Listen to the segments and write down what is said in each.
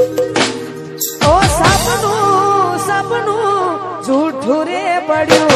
ઓ સપનું સપનું જૂઠું રે પડ્યું.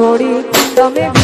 છોડી તમે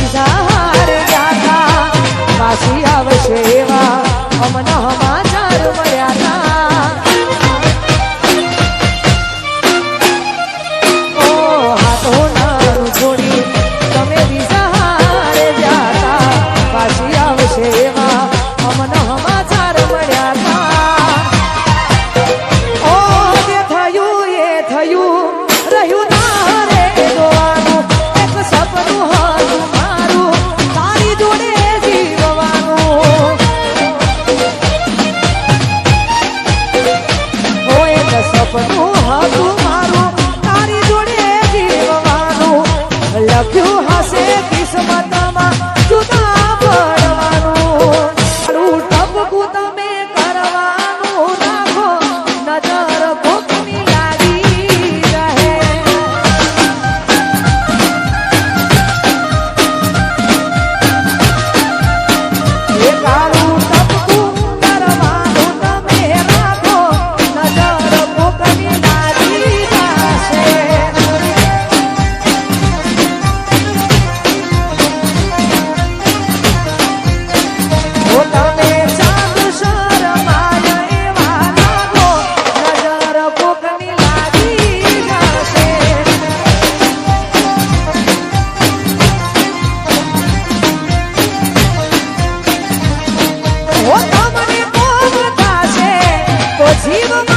લખ્યું હશે કિસ્મતમાં vivo más.